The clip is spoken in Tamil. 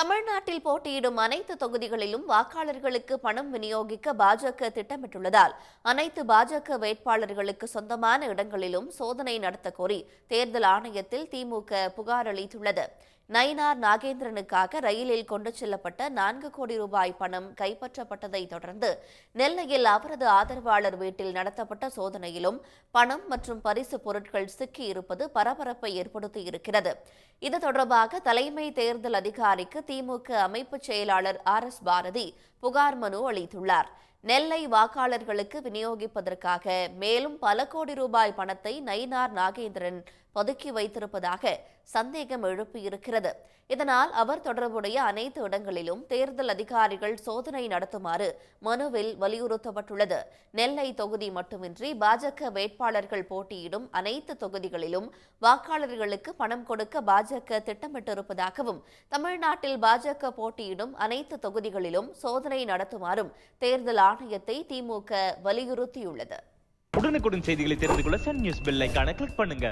தமிழ்நாட்டில் போட்டியிடும் அனைத்து தொகுதிகளிலும் வாக்காளர்களுக்கு பணம் விநியோகிக்க பாஜக திட்டமிட்டுள்ளதால் அனைத்து பாஜக வேட்பாளர்களுக்கு சொந்தமான இடங்களிலும் சோதனை நடத்த கோரி தேர்தல் ஆணையத்தில் திமுக புகார் அளித்துள்ளது. நயினார் நாகேந்திரனுக்காக ரயிலில் கொண்டு செல்லப்பட்ட நான்கு கோடி ரூபாய் பணம் கைப்பற்றப்பட்டதை தொடர்ந்து நெல்லையில் அவரது ஆதரவாளர் வீட்டில் நடத்தப்பட்ட சோதனையிலும் பணம் மற்றும் பரிசு பொருட்கள் சிக்கியிருப்பது பரபரப்பை ஏற்படுத்தியிருக்கிறது இது தொடர்பாக தலைமை தேர்தல் அதிகாரிக்கு திமுக அமைப்பு செயலாளர் ஆர் எஸ் பாரதி புகார் மனு அளித்துள்ளார். நெல்லை வாக்காளர்களுக்கு விநியோகிப்பதற்காக மேலும் பல கோடி ரூபாய் பணத்தை நயினார் நாகேந்திரன் பதுக்கி வைத்திருப்பதாக சந்தேகம் எழுப்பியிருக்கிறது. இதனால் அவர் தொடர்புடைய அனைத்து இடங்களிலும் தேர்தல் அதிகாரிகள் சோதனை நடத்துமாறு மனுவில் வலியுறுத்தப்பட்டுள்ளது. நெல்லை தொகுதி மட்டுமின்றி பாஜக வேட்பாளர்கள் போட்டியிடும் அனைத்து தொகுதிகளிலும் வாக்காளர்களுக்கு பணம் கொடுக்க பாஜக திட்டமிட்டிருப்பதாகவும் தமிழ்நாட்டில் பாஜக போட்டியிடும் அனைத்து தொகுதிகளிலும் சோதனை நடத்துமாறும் தேர்தல் ஆணையத்தை திமுக வலியுறுத்தியுள்ளது. உடனுக்குடன் செய்திகளை தெரிந்து கொள்ள சன் நியூஸ் பெல் ஐக்கான கிளிக் பண்ணுங்க.